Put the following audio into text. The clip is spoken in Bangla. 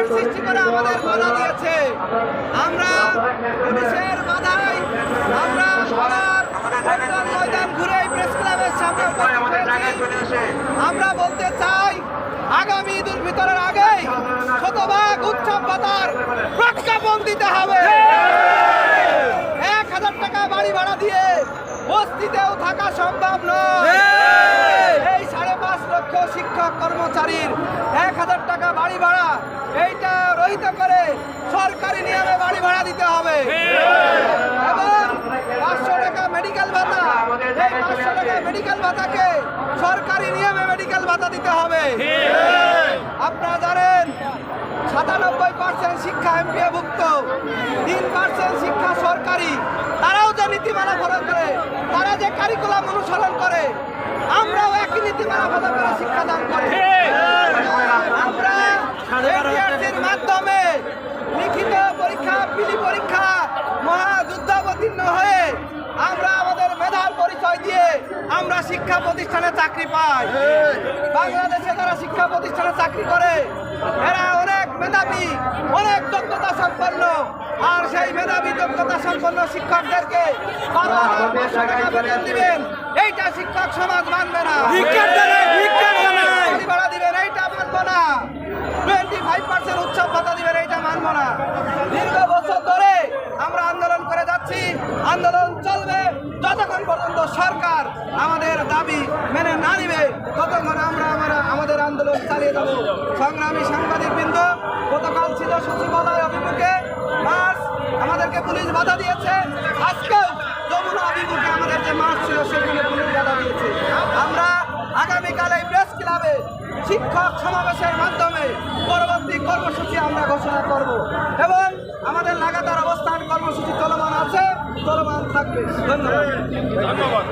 ব্যারিকেড সৃষ্টি করে আমাদের বাধা দিয়েছে। আমরা পুলিশের বাধায় আমরা ময়দান ঘুরে প্রেস ক্লাবের সামনে আমরা বলতে চাই, আগামী ঈদ উল ফিতরের আগেই শতভাগ উৎসব ভাতার প্রজ্ঞাপন দিতে হবে। এক হাজার টাকা বাড়ি ভাড়া দিয়ে বস্তিতেও থাকা সম্ভব বাড়ি ভাড়া, এইটা রহিত করে সরকারি নিয়মে বাড়ি ভাড়া দিতে হবে। সাতানব্বই পার্সেন্ট শিক্ষা পার্সেন্ট শিক্ষা সরকারি। তারাও যে করে, তারা যে কারিকুলাম অনুসরণ করে, আমরাও একই নীতিমালা ফলো করে শিক্ষাদান করি। আমরা শিক্ষা প্রতিষ্ঠানে চাকরি পাই। বাংলাদেশে যারা শিক্ষা প্রতিষ্ঠানে চাকরি করে এরা অনেক মেধাবী অনেক যোগ্যতা সম্পন্ন। আর সেই মেধাবী যোগ্যতা সম্পন্ন শিক্ষকদেরকে দিবেন। এইটা শিক্ষক সমাজ মানবে না। ভাড়া দিবেন এইটা মানবো না। টোয়েন্টি ফাইভ পার্সেন্ট উৎসব ভাতা দিবেন এইটা মানবো না। দীর্ঘ বছর ধরে আমরা আন্দোলন করে যাচ্ছি। আন্দোলন চলবে যতক্ষণ পর্যন্ত সরকার আমাদের দাবি মেনে না নিবে ততক্ষণ আমরা আমরা আমাদের আন্দোলন চালিয়ে যাব। সংগ্রামী সাংবাদিক বৃন্দ গতকাল ছিল সচিবালয় অভিমুখে। মার্চ আমাদেরকে পুলিশ বাধা দিয়েছে। আজকেও যমুনা অভিমুখে আমাদের যে মার্চ ছিল, সেখানে পুলিশ বাধা দিয়েছে। আমরা আগামীকাল এই প্রেস ক্লাবে শিক্ষক সমাবেশের মাধ্যমে পরবর্তী কর্মসূচি আমরা ঘোষণা করব এবং আমাদের লাগাতার অবস্থান কর্মসূচি চলমান আছে, চলমান থাকবে। ধন্যবাদ। ধন্যবাদ।